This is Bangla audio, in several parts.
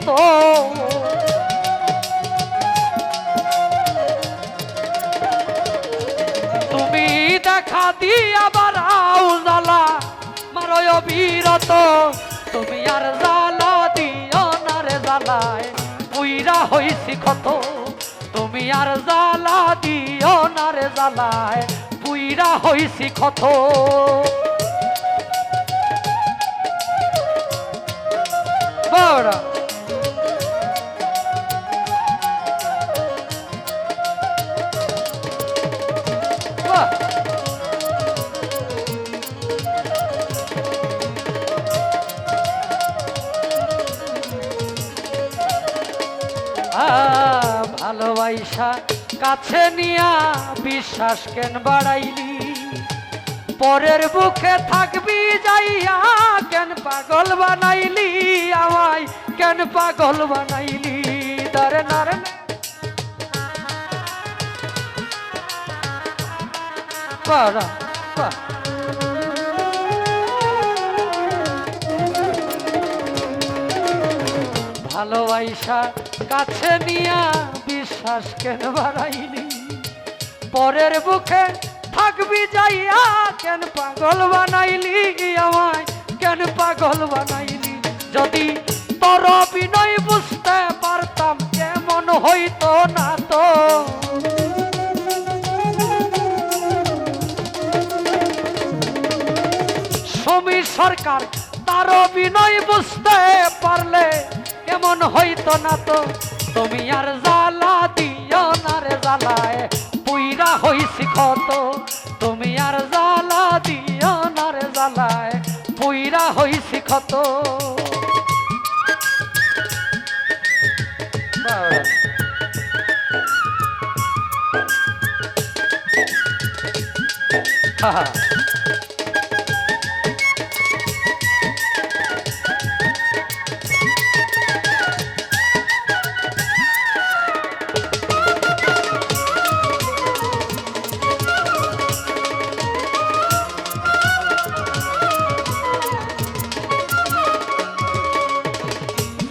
কত তুমি দেখা দিয়া বারাও জ্বালা মারয় অবিরত তুমি আর জ্বালা দিও না রে জ্বালায় পুইরা হইছি ক্ষত। তুমি আর জ্বালা দিও না রে জ্বালায় পুইরা হইছি ক্ষত। বড়। ভালোবাসা কাছে নিয়া বিশ্বাস কেন বাড়াইলি? পরের বুকে থাকবি যাইয়া কেন পাগল বানাইলি? আমায় কেন পাগল বানাইলি? দারে নারে বাহ। ভালোবাসা কাছে নিয়া বিশ্বাস কেন বাড়াইনি পরের বুকে থাকবি যাইয়া, কেন পাগল বানাইলি আমায়? কেন পাগল বানাইলি? যদি তোর বিনয় বুঝতে পারতাম, কেমন হইতো না তো? সমীর সরকার, তার বিনয় বুঝতে পারলে কেমন হইতো না তো। তুমি আর জ্বালা দিও না রে জ্বালায়। পুইরা হইছি ক্ষত। তুমি আর জ্বালা দিও না রে জ্বালায়। পুইরা হইছি ক্ষত। হা হা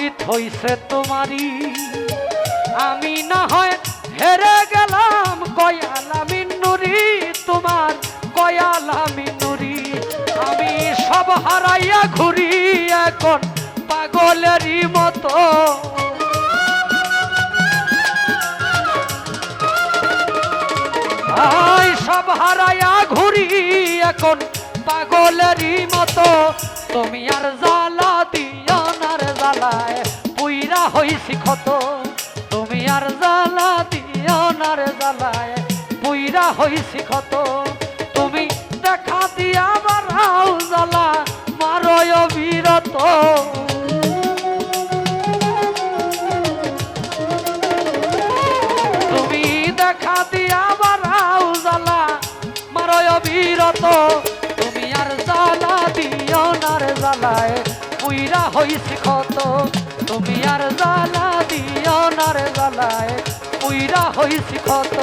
জিত হইছে তোমারই। আমি না হয় হেরে গেলাম, কয়ালা মিন্নুরি তোমার কয়ালা মিন্নুরি আমি সব হারাইয়া ঘুরি এখন পাগলেরই মতো। সব হারাইয়া ঘুরি এখন পাগলেরই মতো। তুমি আর জ্বালা রে জ্বালায় পুইরা হইছি ক্ষত। তুমি আর জ্বালা দিও না রে জ্বালায়, পুইরা হইছি ক্ষত। তুমি দেখা দিয়া বারাও জ্বালা মারয় বিরত। তুমি দেখা দিয়া বারাও জ্বালা মারয় বিরত। তুমি আর জ্বালা দিও না রে জ্বালায় পুইরা হইছি ক্ষত। তুমি আর জ্বালা দিও না রে জ্বালায় পুইরা হইছি ক্ষত।